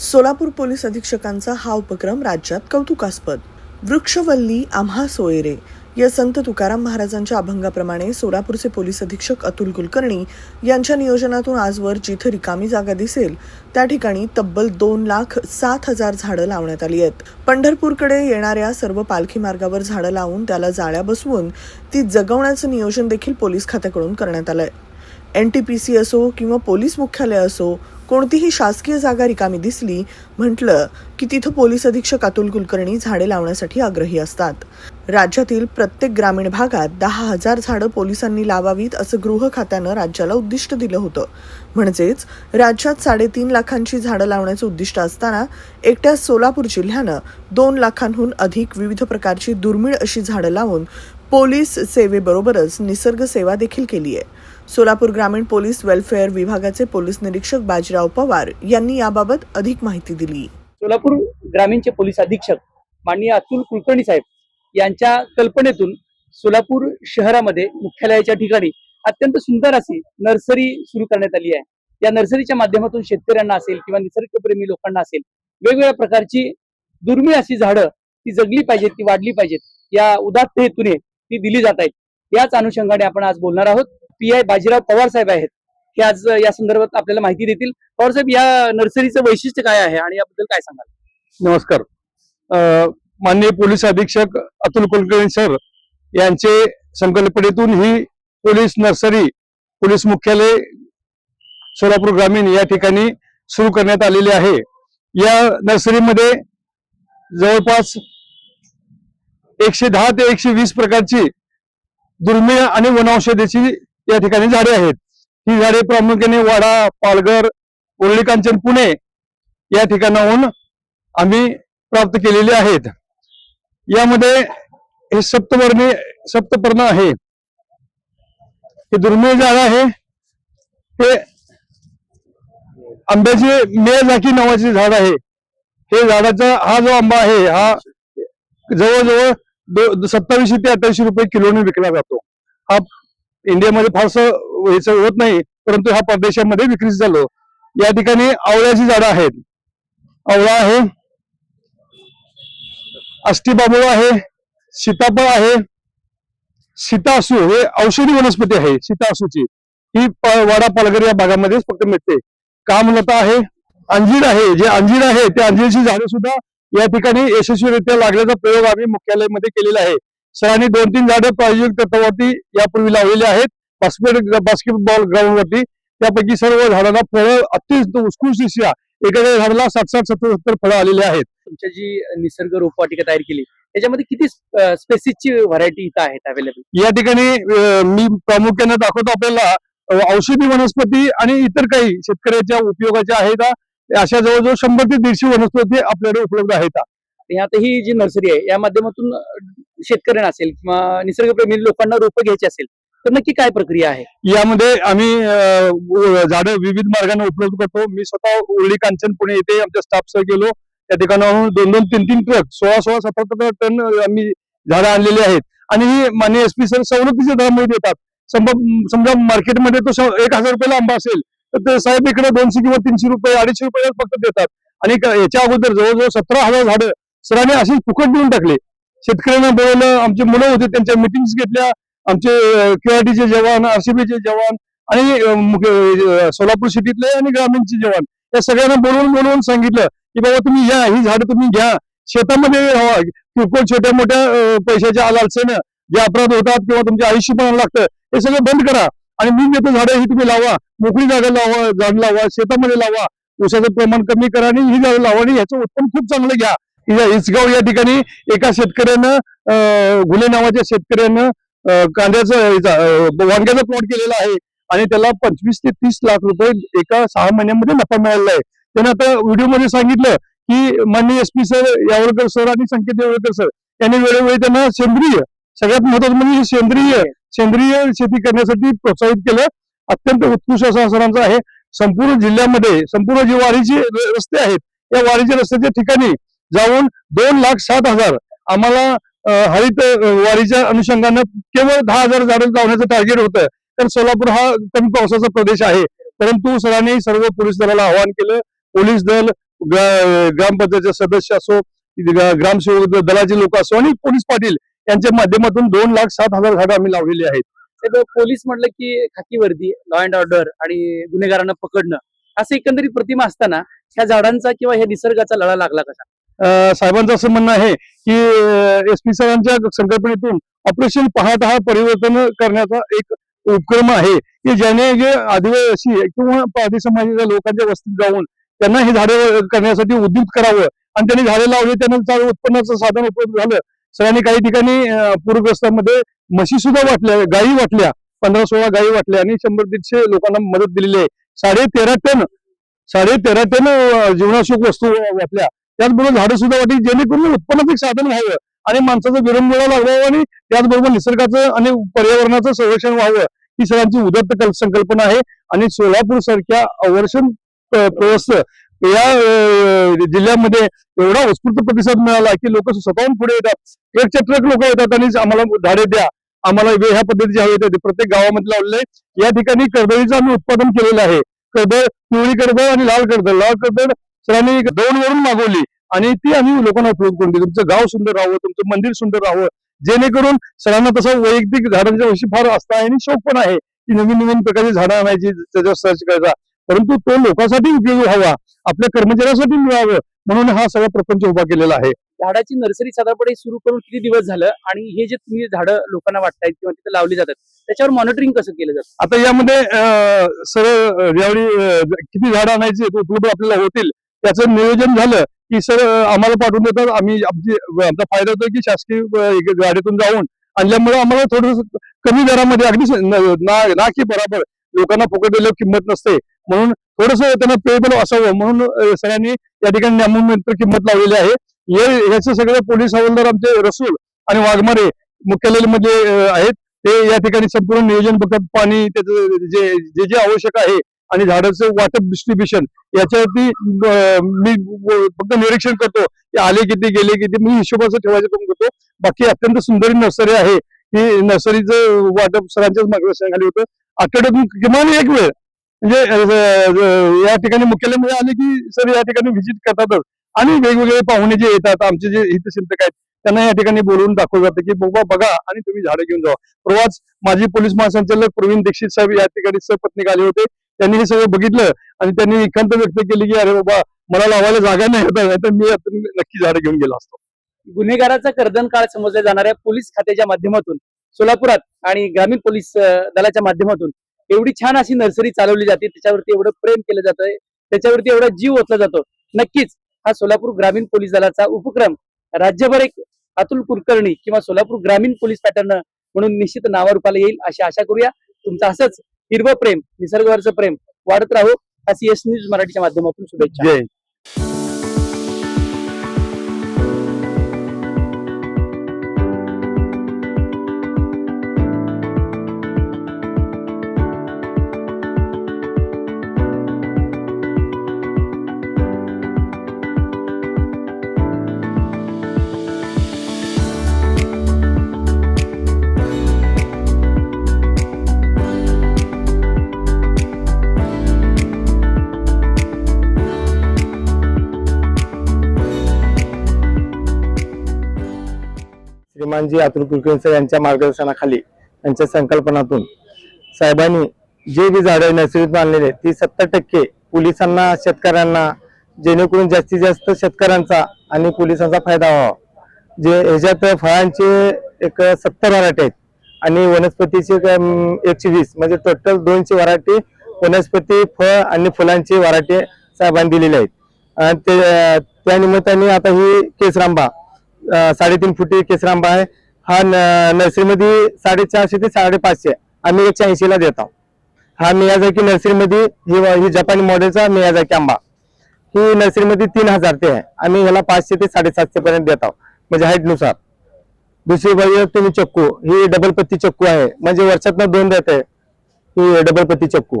Solapur police अधीक्षकांचा हा उपक्रम राज्यात कौतुकास्पद. वृक्षवल्ली आम्हा सोयरे या संत तुकाराम महाराजांच्या अभंगाप्रमाणे सोलापूरचे पोलीस अधीक्षक अतुल कुलकर्णी यांच्या नियोजनातून आजवर जिथं रिकामी जागा दिसेल त्या ठिकाणी तब्बल दोन लाख सात हजार झाडं लावण्यात आली आहेत. पंढरपूरकडे येणाऱ्या सर्व पालखी मार्गावर झाडं लावून त्याला जाळ्या बसवून ती जगवण्याचं नियोजन देखील पोलीस खात्याकडून करण्यात आलं आहे एन टी पी सी असो किंवा पोलीस मुख्यालय असो कोणतीही शासकीय जागा रिकामी दिसली म्हटलं की तिथं पोलीस अधीक्षक अतुल कुलकर्णी झाडे लावण्यासाठी आग्रही असतात. राज्यातील प्रत्येक ग्रामीण भागात दहा हजार झाडं पोलिसांनी लावावीत असं गृह खात्यानं राज्याला उद्दिष्ट दिलं होतं. म्हणजेच राज्यात साडेतीन लाखांची झाडं लावण्याचं उद्दिष्ट असताना एकट्या सोलापूर जिल्ह्यानं दोन लाखांहून अधिक विविध प्रकारची दुर्मिळ अशी झाडं लावून पोलीस सेवेबरोबरच निसर्ग सेवा देखील केली आहे सोलापूर ग्रामीण पोलीस वेलफेअर विभागाचे पोलीस निरीक्षक बाजीराव पवार यांनी याबाबत अधिक माहिती दिली. सोलापूर ग्रामीणचे पोलीस अधीक्षक माननीय अतुल कुलकर्णी साहेब यांच्या कल्पनेतून सोलापूर शहरामध्ये मुख्यालयाच्या ठिकाणी अत्यंत सुंदर अशी नर्सरी सुरू करण्यात आली आहे. या नर्सरीच्या माध्यमातून शेतकऱ्यांना असेल किंवा निसर्गप्रेमी लोकांना असेल वेगवेगळ्या प्रकारची दुर्मिळ अशी झाडं ती जगली पाहिजेत ती वाढली पाहिजेत. या उदात्त हेतूने ती दिली जात आहेत. याच अनुषंगाने आपण आज बोलणार आहोत. पी आय बाजीराव पवार साहेब आहेत. हे आज या संदर्भात आपल्याला माहिती देतील. पवार साहेब या नर्सरीचं वैशिष्ट्य काय आहे आणि याबद्दल काय सांगाल? नमस्कार. माननीय पोलीस अधीक्षक अतुल कुलकर्णी सर यांचे संकल्पनेतून ही पोलीस नर्सरी पोलीस मुख्यालय सोलापूर ग्रामीण या ठिकाणी सुरू करण्यात आलेली आहे. या नर्सरीमध्ये जवळपास एकशे दहा ते एकशे वीस प्रकारची दुर्मिळ आणि वनौषधीची या ठिकाणी झाडे आहेत. ही झाडे प्रामुख्याने वाडा पालघर उरळी कांचन पुणे या ठिकाणाहून आम्ही प्राप्त केलेली आहेत. यामध्ये हे सप्तवर्णी सप्तपर्ण आहे. हे दुर्मिळ झाड आहे. हे आंब्याचे मेळझाकी नावाचे झाड आहे. हे झाडाचा हा जो आंबा आहे हा जवळजवळ सत्तावीसशे ते अठ्ठावीसशे रुपये किलोने विकला जातो. हा इंडियामध्ये फारसं होत नाही परंतु हा परदेशामध्ये विक्री झालो. या ठिकाणी आवळ्याची झाडं आहेत. आवळा आहे. अष्टीबाबू आहे. सीताफळ आहे. सीतासू हे औषधी वनस्पती आहे सीतासूची. ही वाडा पालघर या भागामध्येच फक्त मिळते. कामलता आहे. अंजीर आहे जे अंजीर आहे त्या अंजीरची झाडे सुद्धा या ठिकाणी यशस्वीरित्या लागल्याचा प्रयोग आम्ही मुख्यालयामध्ये केलेला आहे. सरांनी दोन तीन झाडं प्रायोगिक तत्वावरती यापूर्वी लावलेली आहेत बास्केट बास्केटबॉल ग्राउंडवरती त्यापैकी सर्व झाडांना फळं अत्यंत उत्कृष्ट. एखाद्या झाडाला साठ साठ सत्तर सत्तर फळं आलेली आहेत तुमच्या जी निसर्ग रोपवाटिका तयार केली त्याच्यामध्ये किती स्पेसिसची व्हरायटी इथं आहेत अवेलेबल या ठिकाणी मी प्रामुख्याने दाखवतो आपल्याला औषधी वनस्पती आणि इतर काही शेतकऱ्याच्या उपयोगाच्या आहेत. अशा जवळजवळ शंभर ते दीडशे वनस्पती आपल्याकडे उपलब्ध आहेत आता ही जी नर्सरी आहे या माध्यमातून शेतकऱ्यांना असेल किंवा निसर्गप्रेमी लोकांना रोपं घ्यायची असेल तर नक्की काय प्रक्रिया आहे? यामध्ये आम्ही झाडं विविध मार्गाने उपलब्ध करतो. मी स्वतः उरळी कांचन पुणे येथे आमच्या स्टाफ सह गेलो. त्या ठिकाणाहून दोन दोन तीन तीन ट्रक सोळा सोळा सतरा सतरा टन आम्ही झाडं आणलेली आहेत. आणि ही माननीय एस पी सर सवलतीच्या दरामध्ये देतात. समजा समजा मार्केटमध्ये तो एक हजार रुपयाला आंबा असेल तर ते साहेब इकडे दोनशे किंवा तीनशे रुपये अडीचशे रुपये फक्त देतात. आणि याच्या अगोदर जवळजवळ सतरा हजार झाडं सरांनी अशीच फुकट देऊन टाकले. शेतकऱ्यांना बोलवलं आमचे मुलं होते त्यांच्या मिटिंग्स घेतल्या आमचे क्यूआरटीचे जवान आरसीबीचे जवान आणि सोलापूर सिटीतले आणि ग्रामीणचे जवान. या सगळ्यांना बोलवून बोलवून सांगितलं की बाबा तुम्ही या ही झाडं तुम्ही घ्या. शेतामध्ये किरकोळ छोट्या मोठ्या पैशाच्या आलालसेनं जे अपराध होतात किंवा तुमचे आयुष्य पण लागतं हे सगळं बंद करा. आणि मी देतो झाडं ही तुम्ही लावा. मोकळी जागा लावा झाड लावा शेतामध्ये लावा. ऊसाचं प्रमाण कमी करा आणि ही झाडं लावा आणि ह्याचं उत्पन्न खूप चांगलं घ्या. इसगाव या ठिकाणी एका शेतकऱ्यानं गुले नावाच्या शेतकऱ्यानं कांद्याचं वांग्याचा प्लॉट केलेला आहे. आणि त्याला पंचवीस ते तीस लाख रुपये एका सहा महिन्यामध्ये नफा मिळालेला आहे. त्यानं आता व्हिडिओमध्ये सांगितलं की माननीय S P sir Yavalkar sir आणि संकेत यावळकर सर यांनी वेळोवेळी त्यांना सेंद्रिय सगळ्यात महत्वाचं म्हणजे सेंद्रिय सेंद्रिय शेती करण्यासाठी प्रोत्साहित केलं. अत्यंत उत्कृष्ट असा सरांचा आहे. संपूर्ण जिल्ह्यामध्ये संपूर्ण जे वारीचे रस्ते आहेत या वारीच्या रस्त्याच्या ठिकाणी जाऊन दोन लाख सात हजार. आम्हाला हरित वारीच्या अनुषंगानं केवळ दहा हजार झाडं लावण्याचं टार्गेट होतं. तर सोलापूर हा कमी पावसाचा प्रदेश आहे. परंतु सरांनी सर्व पोलीस दलाला आवाहन केलं. पोलीस दल ग्रामपंचायतचे सदस्य असो ग्रामसेवक दलाचे लोक असो आणि पोलीस पाटील यांच्या माध्यमातून दोन लाख सात हजार झाडं आम्ही लावलेली आहेत. पोलीस म्हटलं की खाकी वर्दी लॉ अँड ऑर्डर आणि गुन्हेगारांना पकडणं. असं एकंदरीत प्रतिमा असताना ह्या झाडांचा किंवा ह्या निसर्गाचा लढा लागला कसा? साहेबांचं असं म्हणणं आहे की एस पी सरांच्या संकल्पनेतून ऑपरेशन पाहत हा परिवर्तन करण्याचा एक उपक्रम आहे. की ज्याने जे आदिवासी किंवा आदि समाजाच्या लोकांच्या वस्तीत जाऊन त्यांना हे झाडे करण्यासाठी उद्युक्त करावं आणि त्यांनी झाडे लावले त्यांना चांगलं उत्पन्नाचं साधन उपलब्ध झालं. सरांनी काही ठिकाणी पूरग्रस्तामध्ये पूरग्रस्तांमध्ये म्हशी सुद्धा वाटल्या गायी वाटल्या पंधरा सोळा गायी वाटल्या आणि शंभर दीडशे लोकांना मदत दिलेली आहे. साडे तेरा टन साडे तेरा टन जीवनाशोक वस्तू वाटल्या. त्याचबरोबर झाडं सुद्धा वाटली जेणेकरून उत्पन्नाचं एक साधन व्हावं आणि माणसाचं विरंगुळा लागावं आणि त्याचबरोबर निसर्गाचं आणि पर्यावरणाचं संरक्षण व्हावं. ही सरांची उदत्त संकल्पना आहे. आणि सोलापूर सारख्या अवर्षण प्रवास प्रवस्त या जिल्ह्यामध्ये एवढा उत्स्फूर्त प्रतिसाद मिळाला की लोक स्वतःहून पुढे येतात. ट्रकच्या ट्रक लोक येतात आणि आम्हाला झाडे द्या. आम्हाला वेळ ह्या पद्धतीचे हवे ते प्रत्येक गावामध्ये लावलेले आहे या ठिकाणी कर्दळीचं आम्ही उत्पादन केलेलं आहे. कर्दळ पिवळी कर्दळ आणि लाल कर्दळ. लाल कर्दळ सरांनी दोन वरून मागवली आणि ती आम्ही लोकांना उपयोग करून दिली. तुमचं गाव सुंदर राहावं तुमचं मंदिर सुंदर राहावं. जेणेकरून सरांना तसं वैयक्तिक झाडांच्या विषयी फार आस्था आहे आणि शौक पण आहे की नवीन नवीन प्रकारची झाडं आणायची त्याच्यावर सर्च करायचा. परंतु तो लोकांसाठी उपयोगी व्हावा आपल्या कर्मचाऱ्यासाठी मिळावं म्हणून हा सगळा प्रपंच उभा केलेला आहे. झाडाची नर्सरी साधारणपणे सुरू करून किती दिवस झालं आणि हे जे तुम्ही झाडं लोकांना वाटतायत किंवा तिथे लावली जातात त्याच्यावर मॉनिटरिंग कसं केलं जातं? आता यामध्ये सर यावेळी किती झाडं आणायची ते उपलब्ध आपल्याला होतील त्याचं नियोजन झालं की सर आम्हाला पाठवून देतात. आम्ही आमची आमचा फायदा होतो की शासकीय गाडीतून जाऊन आणल्यामुळे आम्हाला थोडस कमी दरामध्ये अगदी ना की बराबर. लोकांना फुकट दिल्यावर किंमत नसते. म्हणून थोडस त्यांना पेबल असावं. म्हणून सगळ्यांनी या ठिकाणी नामून किंमत लावलेली आहे. हे ह्याचं सगळं पोलीस हवालदार आमचे रसूल आणि वाघमारे मुख्यालयामध्ये आहेत. ते या ठिकाणी संपूर्ण नियोजन बघत पाणी त्याचं जे जे जे आवश्यक आहे आणि झाडाचं वाटप डिस्ट्रीब्युशन याच्यावरती मी फक्त निरीक्षण करतो. की आले किती गेले किती मी हिशोबाचं ठेवायचं काम करतो. बाकी अत्यंत सुंदर नर्सरी आहे. ही नर्सरीचं वाटप सरांच्याच मार्गदर्शनाखाली होतं. आठवड्यातून किमान एक वेळ म्हणजे या ठिकाणी मुख्यालयामध्ये आले की सर या ठिकाणी व्हिजिट करतातच. आणि वेगवेगळे पाहुणे जे येतात आमचे जे हितचिंतक आहेत त्यांना या ठिकाणी बोलवून दाखवलं जातं की बाबा बघा आणि तुम्ही झाडं घेऊन जावा. प्रवास माजी पोलीस महासंचालक प्रवीण दीक्षित साहेब या ठिकाणी सपत्नीक आले होते. त्यांनी हे सगळं बघितलं आणि त्यांनी खंत व्यक्त केली की अरे बाबा मला लावायला जागा नाही होता तर मी नक्की झाडं घेऊन गेलो असतो. गुन्हेगाराचा कर्दन काळ समजल्या जाणाऱ्या पोलीस खात्याच्या माध्यमातून सोलापुरात आणि ग्रामीण पोलीस दलाच्या माध्यमातून एवढी छान अशी नर्सरी चालवली जाते त्याच्यावरती एवढं प्रेम केलं जातं त्याच्यावरती एवढा जीव ओतला जातो. नक्कीच हा सोलापूर ग्रामीण पोलीस दलाचा उपक्रम राज्यभर एक अतुल कुलकर्णी किंवा सोलापूर ग्रामीण पोलीस पॅटर्न म्हणून निश्चित नावारूपाला येईल अशी आशा करूया. तुमचं असंच हिरवं प्रेम निसर्गावरचं प्रेम वाढत राहो. अशी एस न्यूज मराठीच्या माध्यमातून शुभेच्छा. श्रीमानजी अतुल कुलकर्णी सर यांच्या मार्गदर्शनाखाली यांच्या संकल्पनातून साहेबांनी जे बी झाडं नर्सरीत आणलेले ती सत्तर टक्के पोलिसांना शेतकऱ्यांना जेणेकरून जास्तीत जास्त शेतकऱ्यांचा आणि पोलिसांचा फायदा व्हावा. जे ह्याच्यात फळांचे एक सत्तर व्हरायटी आहेत आणि वनस्पतीचे एकशे वीस म्हणजे टोटल दोनशे व्हरायटी वनस्पती फळ आणि फुलांची व्हरायटी साहेबांनी दिलेली आहेत. आणि ते त्या निमित्ताने आता ही केसरांबा साडेतीन फुटी केसरांबा आहे. हा न- नर्सरीमध्ये साडेचारशे ते साडेपाचशे आम्ही एकशे ऐंशीला देत आहोत. हा मियाजाकी नर्सरीमध्ये ही ही जपानी मॉडेलचा मियाजाकी आंबा. ही नर्सरीमध्ये तीन हजार ते आहे. आम्ही ह्याला पाचशे ते साडेसातशे पर्यंत आहोत. म्हणजे हाईटनुसार. दुसरी बाजू तुम्ही चक्कू. ही डबल पत्ती चक्कू आहे. म्हणजे वर्षातनं दोन देत आहे ही डबल पत्ती चक्कू.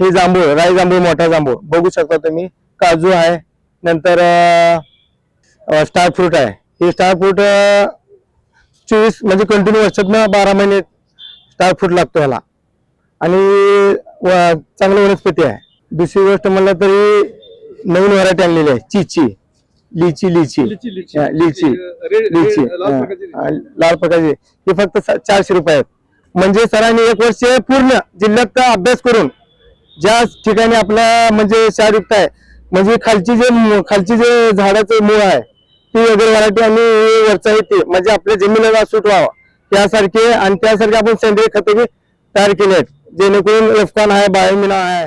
ही जांभूळ राई जांभूळ मोठा जांभूळ. बघू शकता तुम्ही. काजू आहे. नंतर स्टार फ्रूट आहे. हे स्टार फ्रूट चोवीस म्हणजे कंटिन्यू वर्षातनं बारा महिने स्टार फ्रूट लागतो ह्याला आणि चांगलं वनस्पती आहे. दुसरी गोष्ट म्हणलं तरी नवीन व्हरायटी आणलेली आहे चिची. लिची लिची. लिची लिची. लाल प्रकारची हे फक्त चारशे रुपये आहेत. म्हणजे सरांनी एक वर्ष पूर्ण जिल्ह्यात अभ्यास करून ज्या ठिकाणी आपला म्हणजे क्षारयुक्त आहे म्हणजे खालची जे खालची जे झाडाचं मूळ आहे ती वगैरे व्हरायटी आणि वरचा येते ते म्हणजे आपल्या जमिनीला सूट व्हावा. त्यासारखे आणि त्यासारखे आपण सेंद्रिय खते तयार केले आहेत. जेणेकरून लफकान आहे बायोमिना आहे